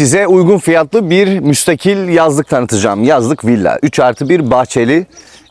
Size uygun fiyatlı bir müstakil yazlık tanıtacağım. Yazlık villa. 3 artı 1 bahçeli.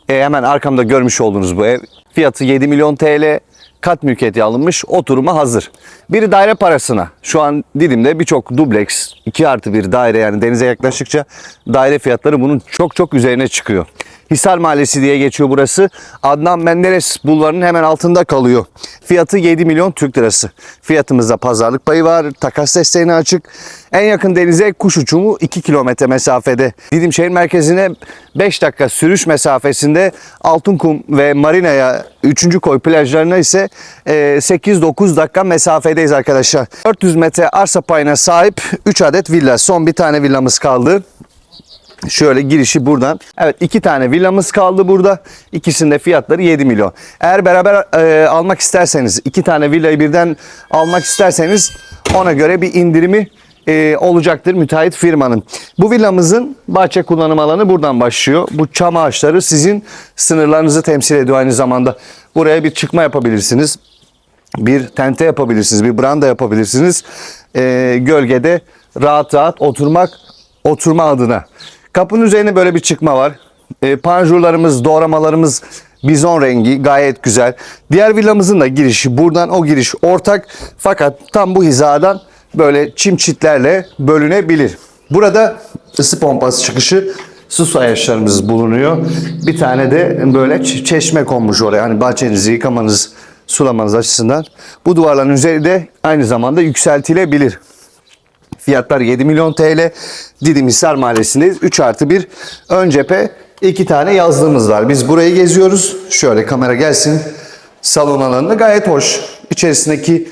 E, hemen arkamda görmüş olduğunuz bu ev. Fiyatı 7 milyon TL. Kat mülkiyeti alınmış. Oturuma hazır. Biri daire parasına. Şu an Didim'de birçok dubleks 2 artı 1 daire yani denize yaklaştıkça daire fiyatları bunun çok çok üzerine çıkıyor. Hisar Mahallesi diye geçiyor burası. Adnan Menderes bulvarının hemen altında kalıyor. Fiyatı 7 milyon Türk lirası. Fiyatımızda pazarlık payı var. Takas desteğine açık. En yakın denize kuş uçumu 2 kilometre mesafede. Didim şehir merkezine 5 dakika sürüş mesafesinde Altınkum ve Marina'ya 3. koy plajlarına ise e, 8-9 dakika mesafedeyiz arkadaşlar. 400 metre arsa payına sahip 3 adet villa. Son bir tane villamız kaldı. Şöyle girişi buradan. Evet iki tane villamız kaldı burada. İkisinde fiyatları 7 milyon. Eğer beraber e, almak isterseniz iki tane villayı birden almak isterseniz ona göre bir indirimi e, olacaktır müteahhit firmanın. Bu villamızın bahçe kullanım alanı buradan başlıyor. Bu çam ağaçları sizin sınırlarınızı temsil ediyor aynı zamanda. Buraya bir çıkma yapabilirsiniz bir tente yapabilirsiniz, bir branda yapabilirsiniz. Ee, gölgede rahat rahat oturmak, oturma adına. Kapının üzerine böyle bir çıkma var. Ee, panjurlarımız, doğramalarımız bizon rengi gayet güzel. Diğer villamızın da girişi buradan o giriş ortak. Fakat tam bu hizadan böyle çim çitlerle bölünebilir. Burada ısı pompası çıkışı su sayaçlarımız bulunuyor. Bir tane de böyle çeşme konmuş oraya. Hani bahçenizi yıkamanız, sulamanız açısından. Bu duvarların üzeri de aynı zamanda yükseltilebilir. Fiyatlar 7 milyon TL. Didim Hisar Mahallesi'ndeyiz. 3 artı 1 ön cephe. iki tane yazlığımız var. Biz burayı geziyoruz. Şöyle kamera gelsin. Salon alanında gayet hoş. İçerisindeki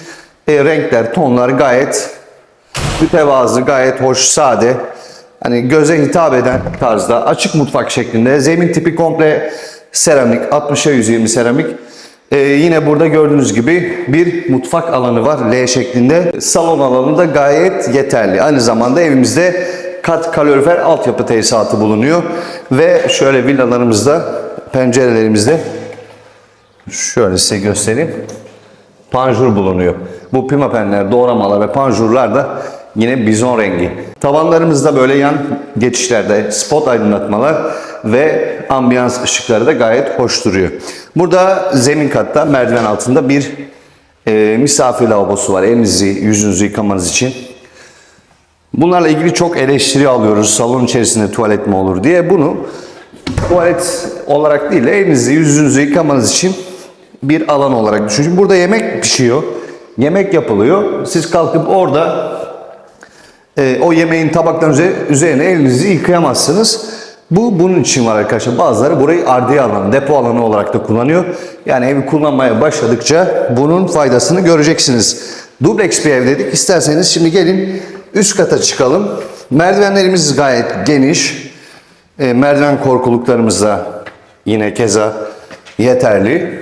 e, renkler, tonlar gayet mütevazı, gayet hoş, sade. Hani göze hitap eden tarzda açık mutfak şeklinde. Zemin tipi komple seramik, 60'a 120 seramik. Ee, yine burada gördüğünüz gibi bir mutfak alanı var L şeklinde. Salon alanı da gayet yeterli. Aynı zamanda evimizde kat kalorifer altyapı tesisatı bulunuyor. Ve şöyle villalarımızda, pencerelerimizde şöyle size göstereyim panjur bulunuyor. Bu pimapenler, doğramalar ve panjurlar da yine bizon rengi. Tavanlarımızda böyle yan geçişlerde spot aydınlatmalar ve ambiyans ışıkları da gayet hoş duruyor. Burada zemin katta merdiven altında bir e, misafir lavabosu var. Elinizi, yüzünüzü yıkamanız için. Bunlarla ilgili çok eleştiri alıyoruz. Salon içerisinde tuvalet mi olur diye. Bunu tuvalet olarak değil de elinizi yüzünüzü yıkamanız için bir alan olarak düşünün. Burada yemek pişiyor. Yemek yapılıyor. Siz kalkıp orada e, o yemeğin tabakların üzerine elinizi yıkayamazsınız. Bu bunun için var arkadaşlar. Bazıları burayı ardiye alanı, depo alanı olarak da kullanıyor. Yani evi kullanmaya başladıkça bunun faydasını göreceksiniz. Dubleks bir ev dedik. İsterseniz şimdi gelin üst kata çıkalım. Merdivenlerimiz gayet geniş. E, merdiven korkuluklarımız da yine keza yeterli.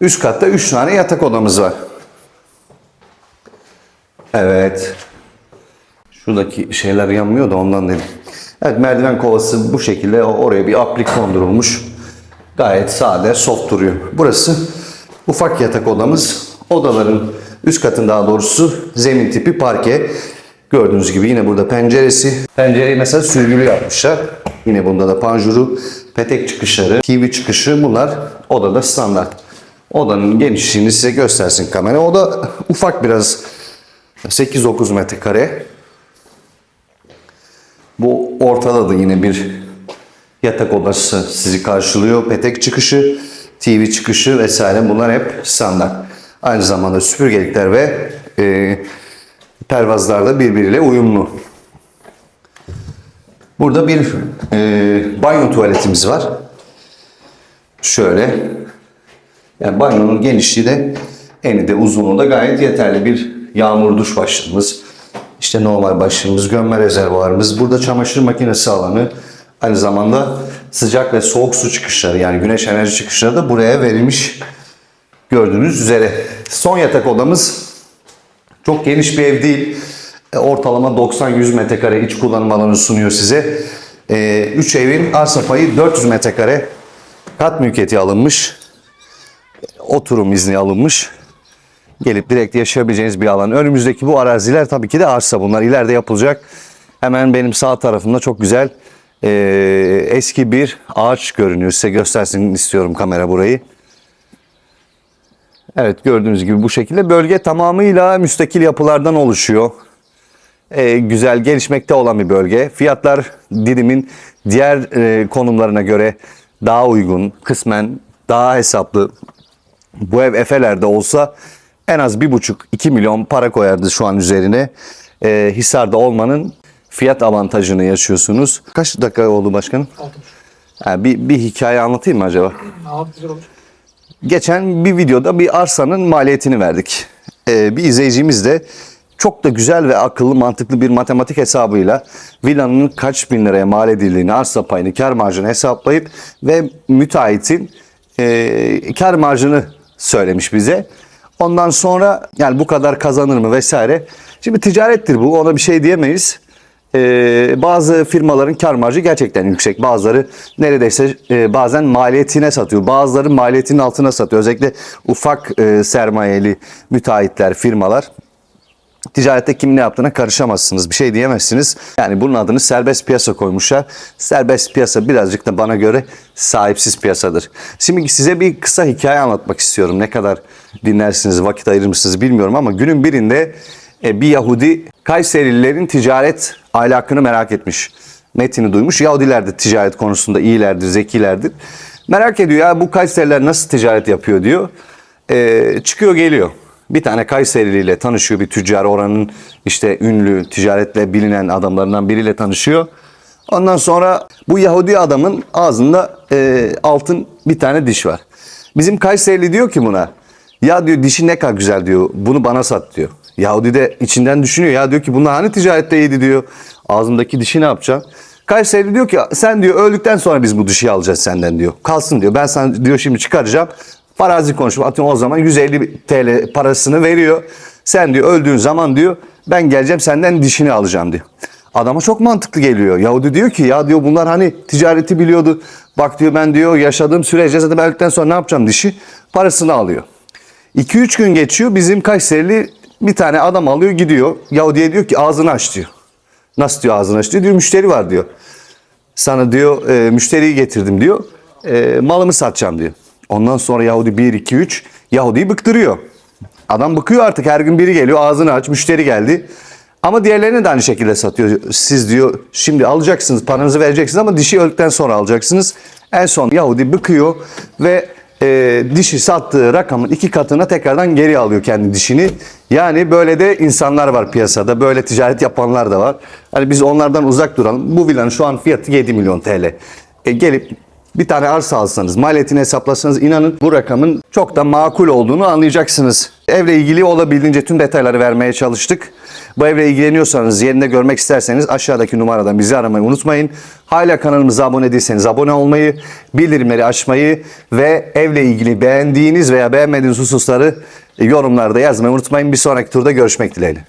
Üst katta 3 tane yatak odamız var. Evet. Şuradaki şeyler yanmıyor da ondan dedim. Evet merdiven kovası bu şekilde oraya bir aplik kondurulmuş. Gayet sade, soft duruyor. Burası ufak yatak odamız. Odaların üst katın daha doğrusu zemin tipi parke. Gördüğünüz gibi yine burada penceresi. Pencereyi mesela sürgülü yapmışlar. Yine bunda da panjuru, petek çıkışları, TV çıkışı bunlar odada standart. Odanın genişliğini size göstersin kamera. Oda ufak biraz 8-9 metrekare. Bu ortada da yine bir yatak odası sizi karşılıyor. Petek çıkışı, TV çıkışı vesaire bunlar hep standart. Aynı zamanda süpürgelikler ve e, pervazlar da birbiriyle uyumlu. Burada bir e, banyo tuvaletimiz var. Şöyle. Yani banyonun genişliği de eni de uzunluğu da gayet yeterli. Bir yağmur duş başlığımız, işte normal başlığımız, gömme rezervuarımız. Burada çamaşır makinesi alanı. Aynı zamanda sıcak ve soğuk su çıkışları yani güneş enerji çıkışları da buraya verilmiş gördüğünüz üzere. Son yatak odamız çok geniş bir ev değil. E, Ortalama 90-100 metrekare iç kullanım alanı sunuyor size. 3 evin arsa payı 400 metrekare. Kat mülkiyeti alınmış. Oturum izni alınmış. Gelip direkt yaşayabileceğiniz bir alan. Önümüzdeki bu araziler tabii ki de arsa bunlar. ileride yapılacak. Hemen benim sağ tarafımda çok güzel e, eski bir ağaç görünüyor. Size göstersin istiyorum kamera burayı. Evet gördüğünüz gibi bu şekilde bölge tamamıyla müstakil yapılardan oluşuyor. Ee, güzel gelişmekte olan bir bölge. Fiyatlar Didim'in diğer e, konumlarına göre daha uygun, kısmen daha hesaplı. Bu ev Efeler'de olsa en az 1,5-2 milyon para koyardı şu an üzerine. Ee, Hisar'da olmanın fiyat avantajını yaşıyorsunuz. Kaç dakika oldu başkanım? Ha, bir, bir hikaye anlatayım mı acaba? Abi güzel olur. Geçen bir videoda bir arsanın maliyetini verdik. Ee, bir izleyicimiz de çok da güzel ve akıllı mantıklı bir matematik hesabıyla villanın kaç bin liraya mal edildiğini, arsa payını, kar marjını hesaplayıp ve müteahhitin e, kar marjını söylemiş bize. Ondan sonra yani bu kadar kazanır mı vesaire. Şimdi ticarettir bu ona bir şey diyemeyiz. Ee, bazı firmaların kar marjı gerçekten yüksek. Bazıları neredeyse e, bazen maliyetine satıyor. Bazıları maliyetinin altına satıyor. Özellikle ufak e, sermayeli müteahhitler, firmalar. Ticarette kim ne yaptığına karışamazsınız. Bir şey diyemezsiniz. Yani bunun adını serbest piyasa koymuşlar. Serbest piyasa birazcık da bana göre sahipsiz piyasadır. Şimdi size bir kısa hikaye anlatmak istiyorum. Ne kadar dinlersiniz, vakit ayırır mısınız bilmiyorum ama günün birinde e, bir Yahudi Kayserililerin ticaret ahlakını merak etmiş. Metini duymuş. Yahudiler de ticaret konusunda iyilerdir, zekilerdir. Merak ediyor ya bu Kayseriler nasıl ticaret yapıyor diyor. E, çıkıyor geliyor. Bir tane Kayserili ile tanışıyor bir tüccar oranın işte ünlü ticaretle bilinen adamlarından biriyle tanışıyor. Ondan sonra bu Yahudi adamın ağzında e, altın bir tane diş var. Bizim Kayserili diyor ki buna ya diyor dişi ne kadar güzel diyor bunu bana sat diyor. Yahudi de içinden düşünüyor ya diyor ki bunlar hani ticarette iyiydi diyor. Ağzımdaki dişi ne yapacağım? Kayseri diyor ki sen diyor öldükten sonra biz bu dişi alacağız senden diyor. Kalsın diyor ben sana diyor şimdi çıkaracağım. Farazi konuşma atıyorum o zaman 150 TL parasını veriyor. Sen diyor öldüğün zaman diyor ben geleceğim senden dişini alacağım diyor. Adama çok mantıklı geliyor. Yahudi diyor ki ya diyor bunlar hani ticareti biliyordu. Bak diyor ben diyor yaşadığım sürece zaten ben öldükten sonra ne yapacağım dişi? Parasını alıyor. 2-3 gün geçiyor bizim Kayserili bir tane adam alıyor gidiyor. Yahudi'ye diyor ki ağzını aç diyor. Nasıl diyor ağzını aç diyor. Diyor müşteri var diyor. Sana diyor e, müşteriyi getirdim diyor. E, malımı satacağım diyor. Ondan sonra Yahudi 1, 2, 3 Yahudi'yi bıktırıyor. Adam bıkıyor artık her gün biri geliyor ağzını aç müşteri geldi. Ama diğerlerine de aynı şekilde satıyor. Siz diyor şimdi alacaksınız paranızı vereceksiniz ama dişi öldükten sonra alacaksınız. En son Yahudi bıkıyor ve e, dişi sattığı rakamın iki katına tekrardan geri alıyor kendi dişini. Yani böyle de insanlar var piyasada. Böyle ticaret yapanlar da var. Hani biz onlardan uzak duralım. Bu villanın şu an fiyatı 7 milyon TL. E, gelip bir tane arsa alsanız, maliyetini hesaplasanız inanın bu rakamın çok da makul olduğunu anlayacaksınız. Evle ilgili olabildiğince tüm detayları vermeye çalıştık. Bu evle ilgileniyorsanız, yerinde görmek isterseniz aşağıdaki numaradan bizi aramayı unutmayın. Hala kanalımıza abone değilseniz abone olmayı, bildirimleri açmayı ve evle ilgili beğendiğiniz veya beğenmediğiniz hususları yorumlarda yazmayı unutmayın. Bir sonraki turda görüşmek dileğiyle.